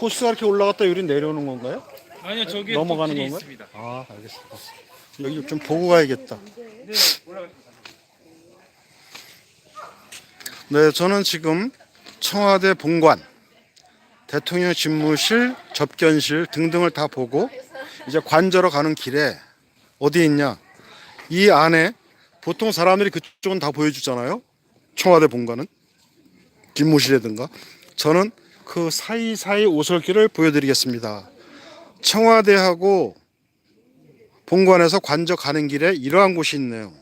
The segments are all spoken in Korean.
호스가 이렇게 올라갔다 여기 내려오는 건가요? 아니요 저기 넘어가는 건가요? 있습니다. 아 알겠습니다. 여기 좀 보고 가야겠다. 네 올라가. 네, 저는 지금 청와대 본관, 대통령 집무실, 접견실 등등을 다 보고 이제 관저로 가는 길에 어디 있냐? 이 안에 보통 사람들이 그쪽은 다 보여주잖아요. 청와대 본관은 집무실이든가. 저는 그 사이사이 오솔길을 보여드리겠습니다. 청와대하고 본관에서 관저 가는 길에 이러한 곳이 있네요.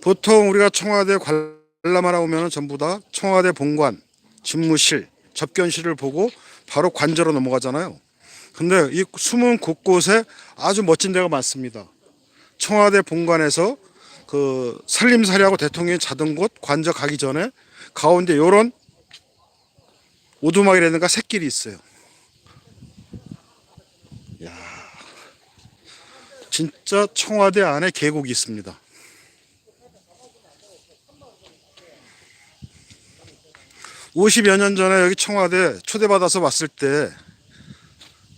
보통 우리가 청와대 관람하러 오면 전부 다 청와대 본관, 집무실, 접견실을 보고 바로 관저로 넘어가잖아요. 근데 이 숨은 곳곳에 아주 멋진 데가 많습니다. 청와대 본관에서 그 살림살이하고 대통령이 자던 곳 관저 가기 전에 가운데 요런 오두막이라든가 샛길이 있어요. 야, 진짜 청와대 안에 계곡이 있습니다. 50여 년 전에 여기 청와대 초대받아서 왔을 때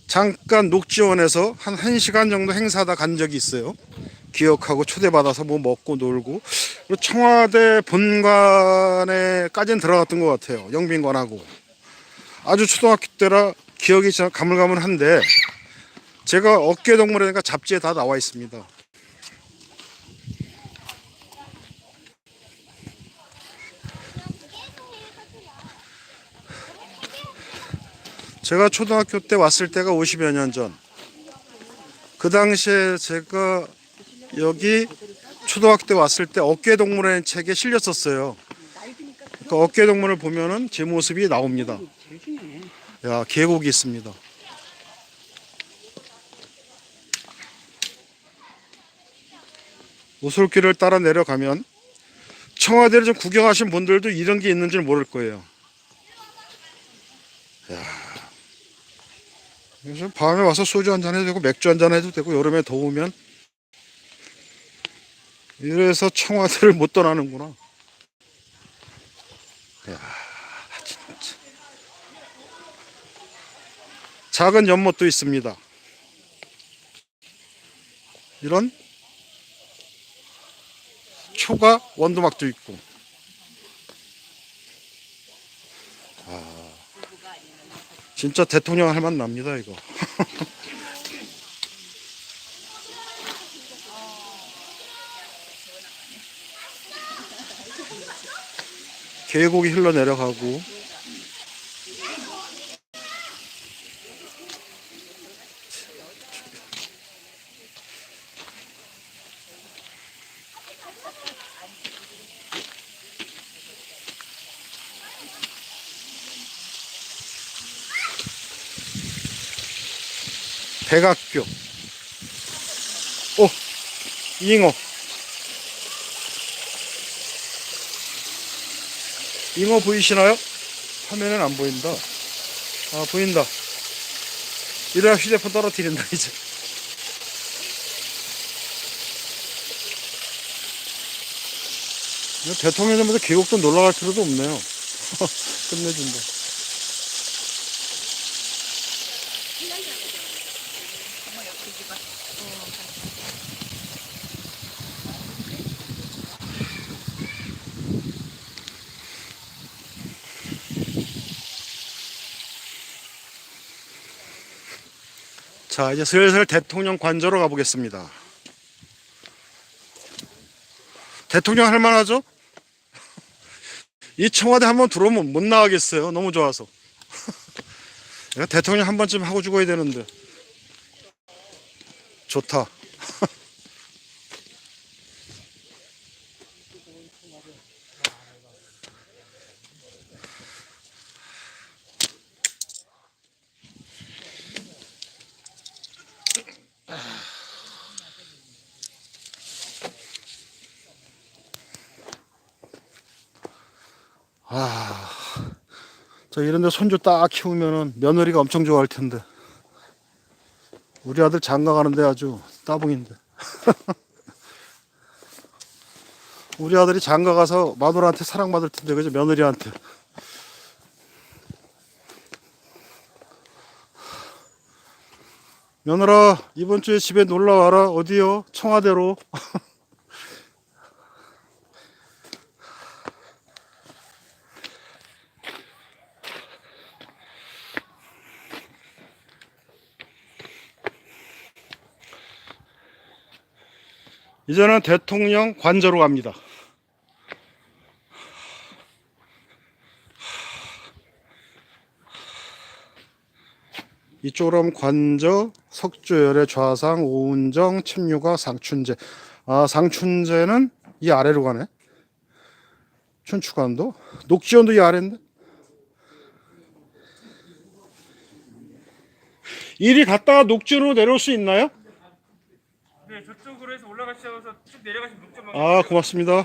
잠깐 녹지원에서 한 1시간 정도 행사하다 간 적이 있어요. 기억하고 초대받아서 뭐 먹고 놀고 그리고 청와대 본관에까지는 들어갔던 것 같아요. 영빈관하고 아주 초등학교 때라 기억이 참 가물가물한데 제가 어깨 동물이니까 잡지에 다 나와 있습니다. 제가 초등학교 때 왔을 때가 50여 년 전. 그 당시에 제가 여기 초등학교 때 왔을 때 어깨동물이라는 책에 실렸었어요. 그 어깨동물을 보면은 제 모습이 나옵니다. 야, 계곡이 있습니다. 오솔길을 따라 내려가면 청와대를 좀 구경하신 분들도 이런 게 있는지 모를 거예요. 그래서 밤에 와서 소주 한 잔 해도 되고 맥주 한 잔 해도 되고 여름에 더우면 이래서 청와대를 못 떠나는구나. 야, 진짜. 작은 연못도 있습니다. 이런 초가 원두막도 있고. 진짜 대통령 할만 납니다 이거. 계곡이 흘러내려가고. 백악교. 오 잉어 잉어 보이시나요? 화면엔 안 보인다. 아 보인다. 이래야 휴대폰 떨어뜨린다 이제. 대통령님한테 계곡도 놀러 갈 필요도 없네요. 끝내준다 자, 이제 슬슬 대통령 관저로 가보겠습니다. 대통령 할 만하죠? 이 청와대 한번 들어오면 못 나가겠어요. 너무 좋아서. 대통령 한 번쯤 하고 죽어야 되는데. 좋다. 저 이런데 손주 딱 키우면은 며느리가 엄청 좋아할 텐데. 우리 아들 장가 가는데 아주 따봉인데. 우리 아들이 장가 가서 마누라한테 사랑받을 텐데 그죠? 며느리한테. 며느라 이번 주에 집에 놀러 와라. 어디요? 청와대로 이제는 대통령 관저로 갑니다. 이쪽으로 하면 관저, 석조열의 좌상, 오은정, 침류가 상춘제. 아, 상춘제는 이 아래로 가네. 춘추관도. 녹지원도 이 아래인데. 이리 갔다가 녹지원으로 내려올 수 있나요? 네, 저쪽으로 해서 올라가셔서 쭉 내려가시면 녹점 아, 고맙습니다.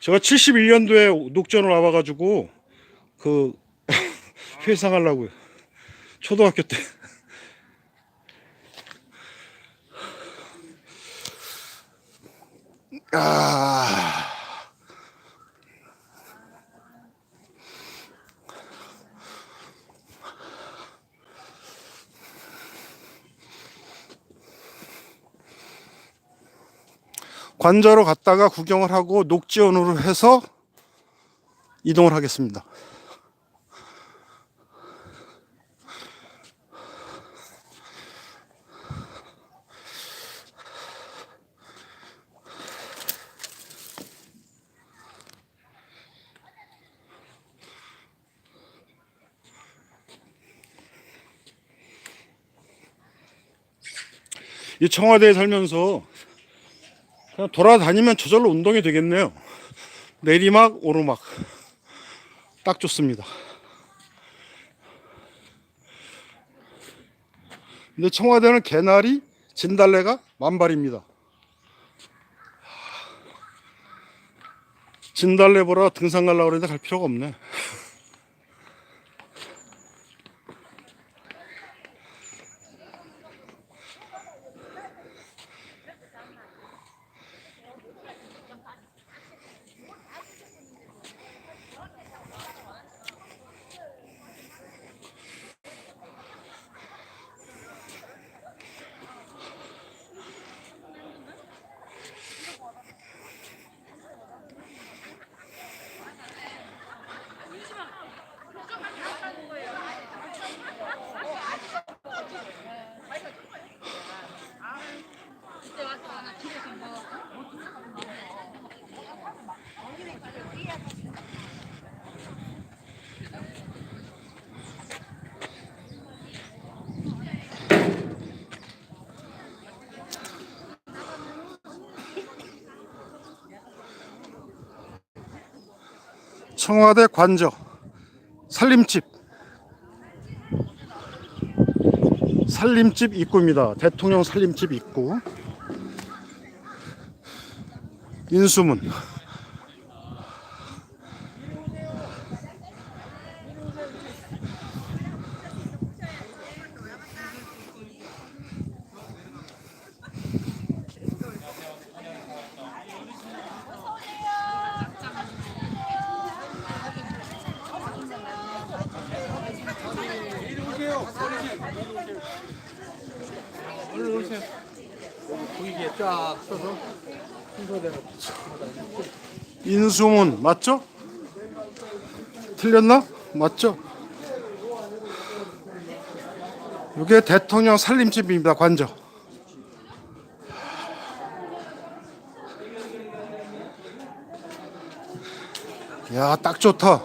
제가 71년도에 녹전을 와봐가지고 그 회상하려고요. 초등학교 때. 아. 관저로 갔다가 구경을 하고 녹지원으로 해서 이동을 하겠습니다. 이 청와대에 살면서 돌아다니면 저절로 운동이 되겠네요. 내리막, 오르막. 딱 좋습니다. 근데 청와대는 개나리, 진달래가 만발입니다. 진달래 보러 등산 가려고 그러는데 갈 필요가 없네. 청와대 관저 살림집. 살림집 입구입니다. 대통령 살림집 입구. 인수문 보이게 쫙 써서 순서대로 인수문 맞죠? 틀렸나? 맞죠? 이게 대통령 살림집입니다. 관저. 야, 딱 좋다.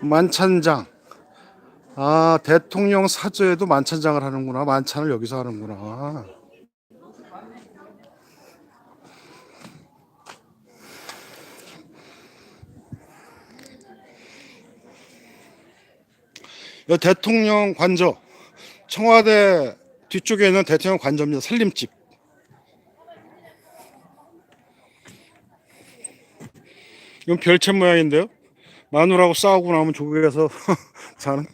만찬장. 아, 대통령 사저에도 만찬장을 하는구나. 만찬을 여기서 하는구나. 이 대통령 관저. 청와대 뒤쪽에 있는 대통령 관저입니다. 살림집. 이건 별채 모양인데요. 마누라하고 싸우고 나면 조국에서 사는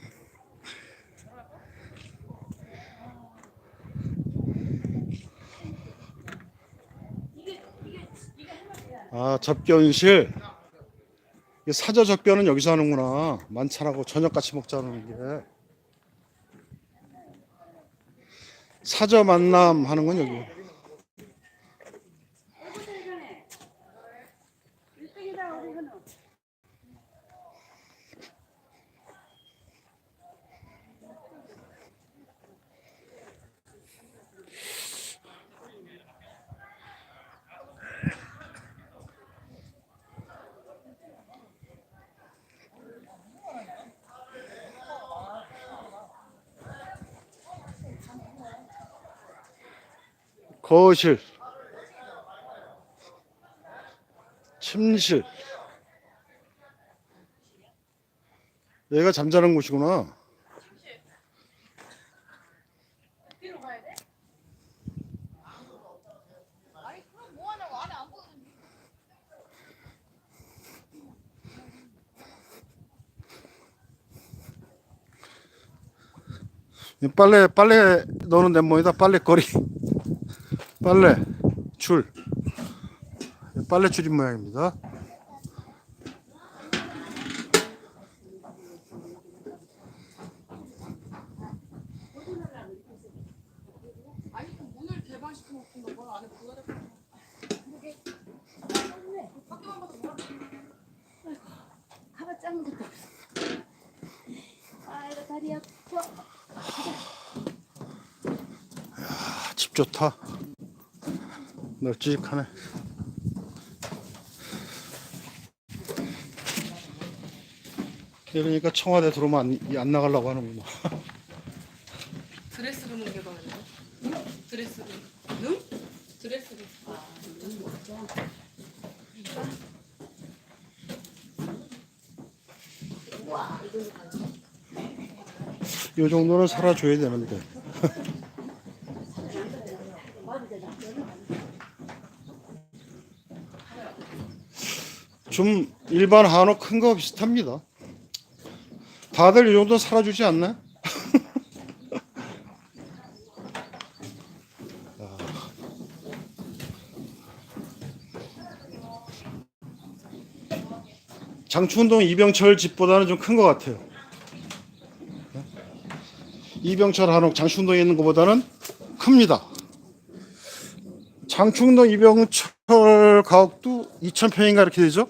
아 접견실. 사저 접견은 여기서 하는구나. 만찬하고 저녁 같이 먹자는 게. 사저 만남 하는 건 여기 거실 침실. 여기가 잠자는 곳이구나. 이 빨래 빨래 넣는 냄모이다. 빨래 거리 빨래 줄 빨래 줄인 모양입니다. 아, 집 좋다. 널찍하네. 이러니까 청와대 들어오면 안, 안 나가려고 하는구나. 드레스룸은 개방했나? 응? 드레스룸. 응? 드레스룸. 아, 이 정도는 살아줘야 되는데. 좀 일반 한옥 큰 거 비슷합니다. 다들 이 정도 살아주지 않나? 장충동 이병철 집보다는 좀 큰 것 같아요. 이병철 한옥 장충동에 있는 것보다는 큽니다. 장충동 이병철 가옥도 2,000평인가 이렇게 되죠?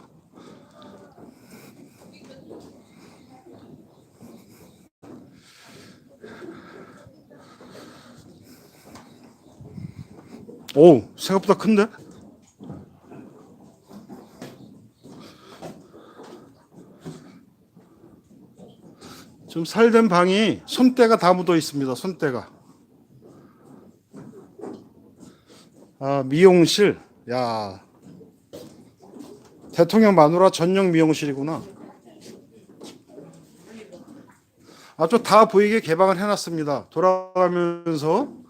오, 생각보다 큰데? 좀 살된 방이 손때가 다 묻어 있습니다. 손때가. 아 미용실. 야 대통령 마누라 전용 미용실이구나. 아주 다 보이게 개방을 해놨습니다. 돌아가면서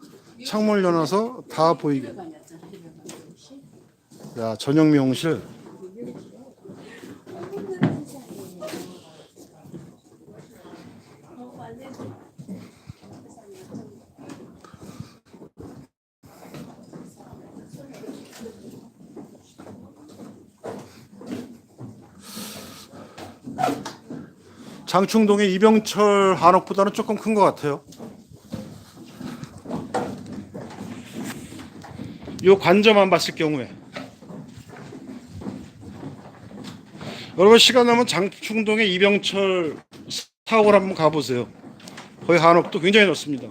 창문을 열어서 다 보이게. 야 전용 미용실. 장충동의 이병철 한옥보다는 조금 큰 것 같아요. 요 관저만 봤을 경우에 여러분 시간 나면 장충동의 이병철 사옥을 한번 가보세요. 거기 한옥도 굉장히 넓습니다.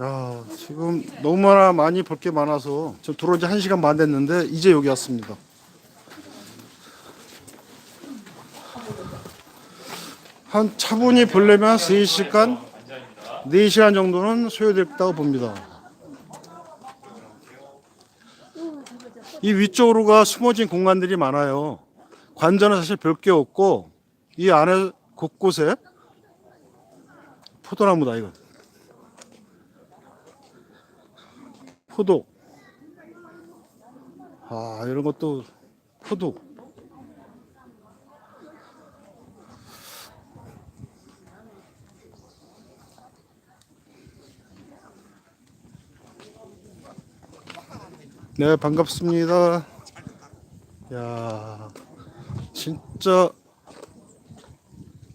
야, 지금 너무나 많이 볼 게 많아서 지금 들어온 지 1시간 반 됐는데 이제 여기 왔습니다. 한 차분히 보려면 3시간, 4시간 정도는 소요됐다고 봅니다. 이 위쪽으로가 숨어진 공간들이 많아요. 관전은 사실 별 게 없고 이 안에 곳곳에 포도나무다 이건. 포도. 아, 이런 것도 포도. 네, 반갑습니다. 야, 진짜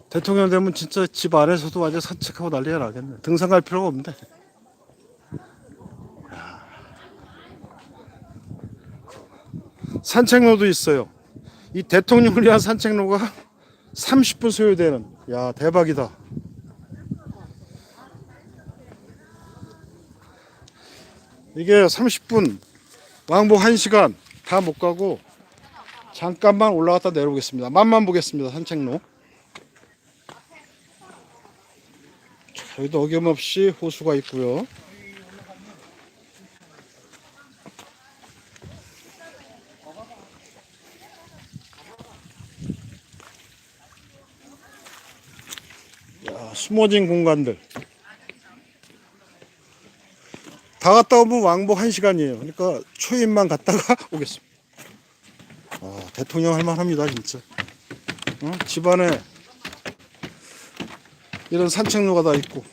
대통령 되면 진짜 집 안에서도 완전 산책하고 난리가 나겠네. 등산 갈 필요가 없네. 산책로도 있어요. 이 대통령을 위한 산책로가 30분 소요되는. 야, 대박이다. 이게 30분, 왕복 1시간 다 못 가고 잠깐만 올라갔다 내려오겠습니다. 맛만 보겠습니다. 산책로. 자, 여기도 어김없이 호수가 있고요. 야, 숨어진 공간들. 다 갔다 오면 왕복 1시간이에요. 그러니까 초임만 갔다가 오겠습니다. 아, 대통령 할 만합니다, 진짜. 어? 집안에 이런 산책로가 다 있고.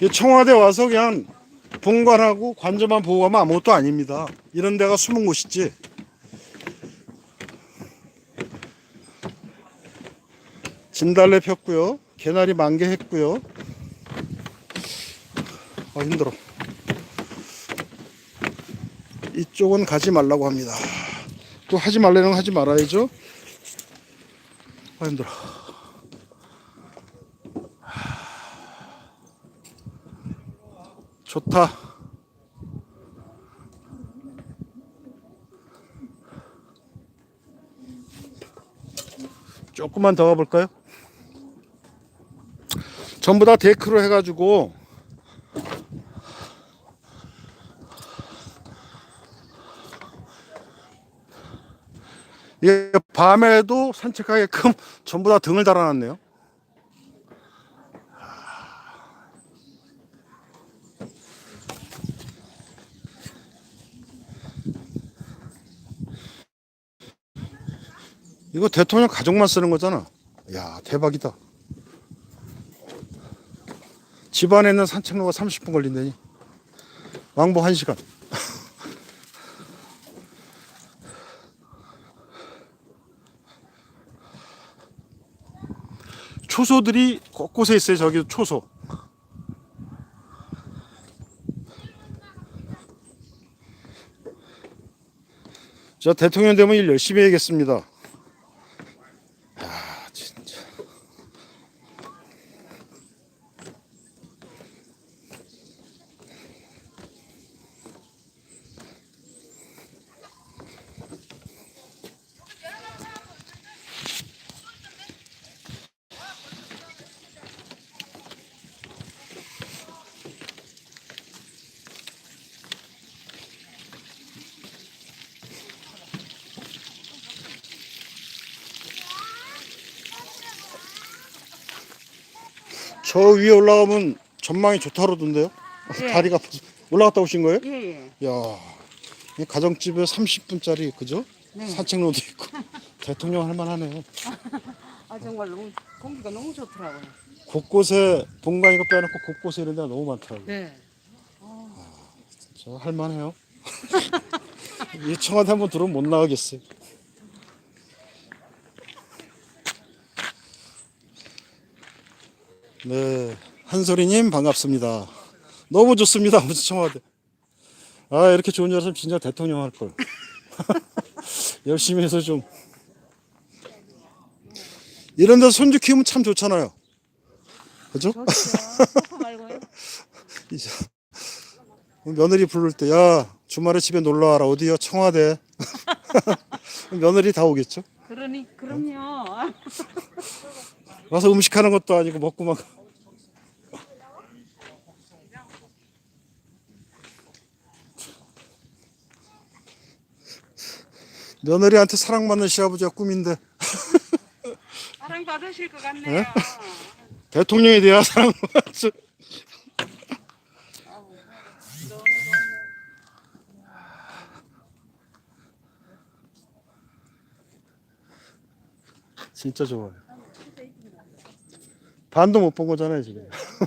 이 청와대 와서 그냥 본관하고 관저만 보고 가면 아무것도 아닙니다. 이런 데가 숨은 곳이지. 진달래 폈고요. 개나리 만개 했고요. 아 힘들어. 이쪽은 가지 말라고 합니다. 또 하지 말라는 건 하지 말아야죠. 아 힘들어. 좋다. 조금만 더 가볼까요? 전부 다 데크로 해가지고 이게 밤에도 산책하게끔 전부 다 등을 달아놨네요. 이거 대통령 가족만 쓰는 거잖아. 야 대박이다. 집안에 있는 산책로가 30분 걸린다니. 왕복 1시간. 초소들이 곳곳에 있어요. 저기 초소. 자, 대통령 되면 일 열심히 해야겠습니다. 저 위에 올라가면 전망이 좋다 그러던데요? 다리가 아파서. 올라갔다 오신 거예요? 예, 예. 야, 이 가정집에 30분짜리 그죠? 네. 산책로도 있고 대통령 할 만하네. 아 정말 너무 공기가 너무 좋더라고요. 곳곳에 본관 이거 빼놓고 곳곳에 이런 데가 너무 많더라고요. 네. 저 할 만해요. 이 청와대 한번 들어오면 못 나가겠어요. 네, 한소리님 반갑습니다. 너무 좋습니다. 무슨 청와대. 아 이렇게 좋은 줄 알았으면 진짜 대통령 할 걸. 열심히 해서 좀 이런 데서 손주 키우면 참 좋잖아요. 그죠? 이제 며느리 부를 때, 야, 주말에 집에 놀러 와라. 어디요? 청와대. 며느리 다 오겠죠? 그러니 그럼요. 와서 음식하는 것도 아니고 먹고만. 가. 며느리한테 사랑받는 시아버지가 꿈인데 사랑 받으실 것 같네요. 네? 대통령이 돼야 사랑받지. 진짜 좋아요. 반도 못 본 거잖아요 지금.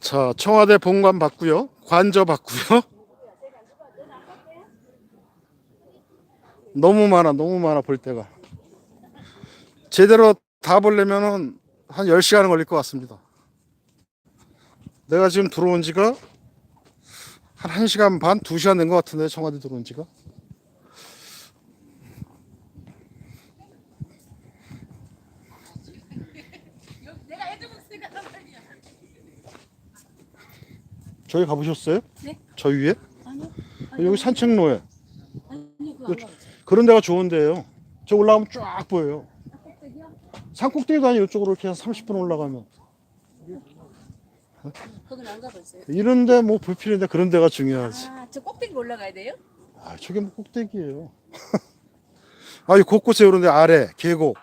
자 청와대 본관 봤고요, 관저 봤고요. 너무 많아, 너무 많아 볼 때가. 제대로 다 보려면은 한 10시간 걸릴 것 같습니다. 내가 지금 들어온 지가 한 1시간 반, 2시간 된 것 같은데 청와대 들어온 지가. 저기 가보셨어요? 네. 저 위에? 아니요. 여기 산책로에. 아니요, 그거 안 그- 가봤어요. 그런 데가 좋은데요. 저 올라가면 쫙 보여요. 꼭대기요? 산 꼭대기도 아니고 이쪽으로 이렇게 한 30분 올라가면. 거긴 안 가봤어요. 이런데 뭐 불필요한데 그런 데가 중요하지. 아, 저 꼭대기 올라가야 돼요? 아, 저게 뭐 꼭대기예요. 아 이 곳곳에 이런데 아래 계곡.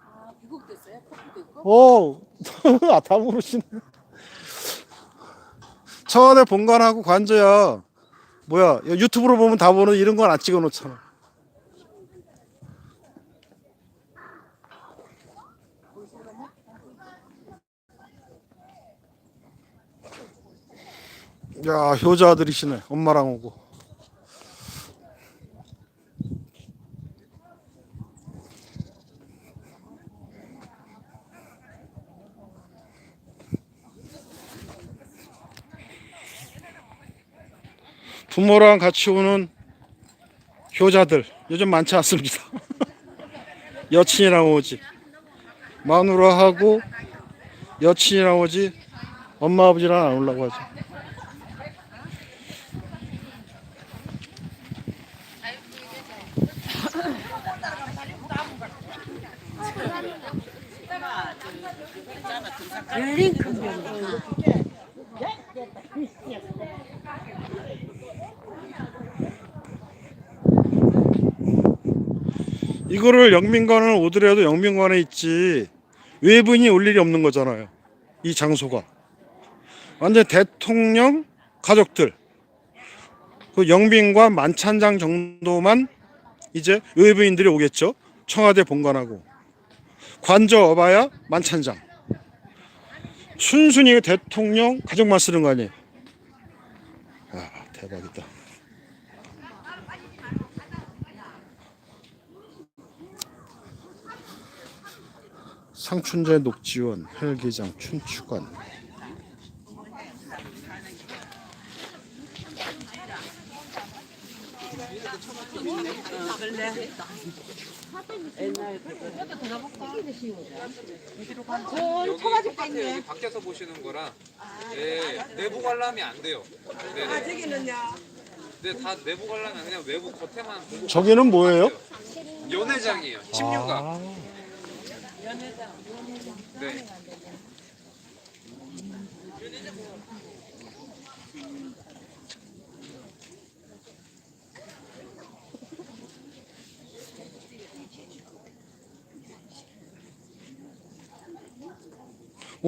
아, 있어요? 폭포도 있고? 어, 아, 다 모르시네. 청와대 본관하고 관저야. 뭐야, 유튜브로 보면 다 보는 이런 건 안 찍어 놓잖아. 야, 효자들이시네. 엄마랑 오고. 부모랑 같이 오는 효자들 요즘 많지 않습니다. 여친이랑 오지. 마누라하고 여친이랑 오지. 엄마 아버지랑 안 오려고 하 지. 이거를 영민관을 오더라도 영민관에 있지 외부인이 올 일이 없는 거잖아요. 이 장소가 완전 대통령 가족들 그 영빈관 만찬장 정도만 이제 외부인들이 오겠죠. 청와대 본관하고 관저 어봐야 만찬장. 순순히 대통령 가족만 쓰는 거 아니에요. 아 대박이다. 상춘제 녹지원 헬기장 춘추관 여기 밖에서 보시는 거라 네, 내부 관람이 안 돼요. 네, 아 저기는요? 네, 다 내부 관람이 아니라 외부 겉에만 보고 저기는 뭐예요? 연회장이에요. 침류가. 아, 네.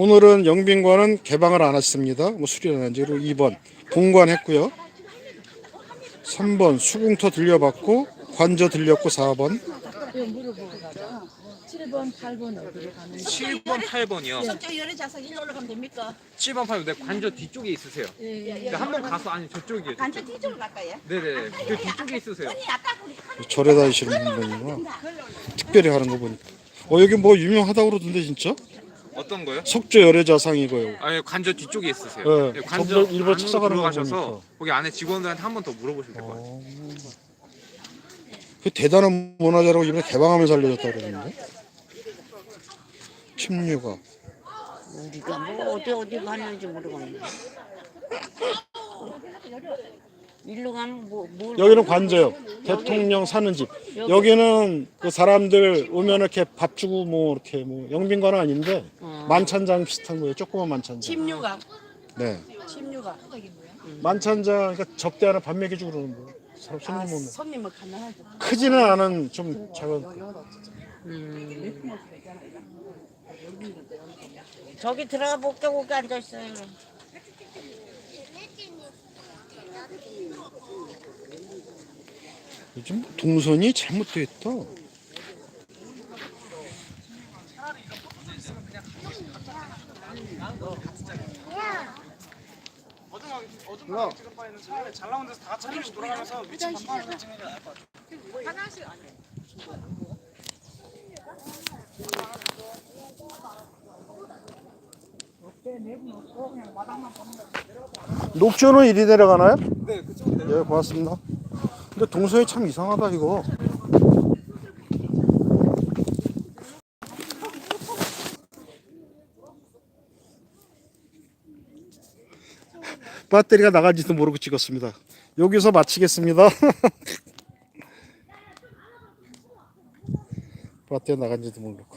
오늘은 영빈관은 개방을 안 했습니다. 뭐 수리를 안 지로 2번 본관했고요. 3번 수궁터 들려봤고 관저 들렸고 4번 7번, 8번 어디로 가는 7번, 8번이요. 저쪽 열애 자석 일로 올라가면 됩니까? 7번, 8번. 네, 관저 뒤쪽에 있으세요. 예, 한번 가서 아니 저쪽이에요. 간접 뒤쪽으로 갈까요? 네네. 그 뒤쪽에 있으세요. 아니 아까 우리 절에 다니시는 분이구나. 특별히 하는 거 보니까. 어 여기 뭐 유명하다고 그러던데 진짜? 어떤 거요? 속조 열애자상이고요. 아니 관저 뒤쪽에 있으세요. 네, 네, 일본 안으로 찾아가는 거 들어가셔서 보니까. 거기 안에 직원들한테 한 번 더 물어보시면 될 것 같아요. 그 대단한 문화재라고 이번에 개방하면서 알려졌다 그러는데. 침류가. 우리가 뭐 어디 어디 갔는지 모르겠네. 일로 가는 뭐 뭘? 여기는 관저요. 대통령 사는 집. 여기는 그 사람들 오면 이렇게 밥 주고 뭐 이렇게 뭐 영빈관은 아닌데 만찬장 비슷한 거예요. 조그만 만찬장. 침류가 네. 침류가 만찬장 그러니까 접대 하나 밥 먹여주고 그러는 거예요. 사람 손님 아, 오면. 손님은 가능하죠. 크지는 않은 좀 작은. 저기 들어가 볼게 거기 앉아 있어요. 요즘 동선이 잘못되어 있다. 잘 나온 데서 다 같이 한 명씩 돌아가면서 위치 반반하면서 찍는 게 나을 것 같아. 녹조는 이리 내려가나요? 네, 그쪽으로 예, 고맙습니다. 근데 동선이 참 이상하다 이거. 배터리가 나간지도 모르고 찍었습니다. 여기서 마치겠습니다. 배터리 나간지도 모르고.